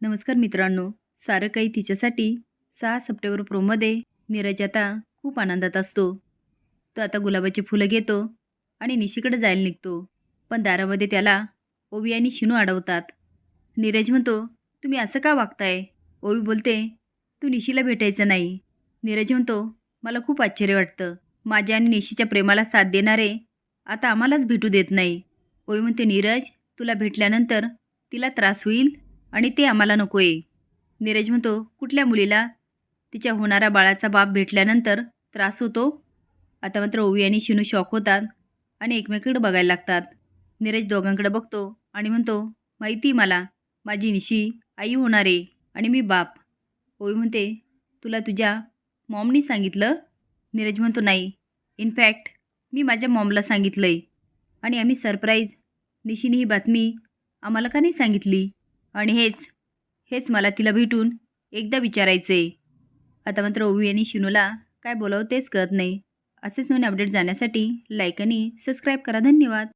नमस्कार मित्रांनो सारं काही तिच्यासाठी सहा सप्टेंबर प्रोमध्ये नीरज आता खूप आनंदात असतो. तो आता गुलाबाची फुलं घेतो आणि निशीकडे जायला निघतो. पण दारामध्ये त्याला ओवी आणि शिनू अडवतात. नीरज म्हणतो तुम्ही असं का वागताय? ओवी बोलते तू निशीला भेटायचं नाही. नीरज म्हणतो मला खूप आश्चर्य वाटतं. माझ्या आणि निशीच्या प्रेमाला साथ देणारे आता आम्हालाच भेटू देत नाही. ओवी म्हणते नीरज तुला भेटल्यानंतर तिला त्रास होईल? आणि ते आम्हाला नको आहे नीरज म्हणतो कुठल्या मुलीला? तिच्या होणाऱ्या बाळाचा बाप भेटल्यानंतर त्रास होतो. आता मात्र ओवी आणि शिनू शॉक होतात आणि एकमेकीकडे बघायला लागतात. नीरज दोघांकडे बघतो आणि म्हणतो माहिती मला माझी निशी आई होणार आहे आणि मी बाप. ओवी म्हणते तुला तुझ्या मॉमनी सांगितलं? नीरज म्हणतो नाही. इनफॅक्ट मी माझ्या मॉमला सांगितलं आहे आणि आम्ही सरप्राईज निशीने ही बातमी आम्हाला का नाही सांगितली? आणि हेच हेच मला तिला भेटून एकदा विचारायचं. आहे आता मात्र ओवी आणि शिनूला काय बोलावं तेच कळत नाही. असेच नवीन अपडेट जाण्यासाठी लाईक आणि सबस्क्राईब करा. धन्यवाद.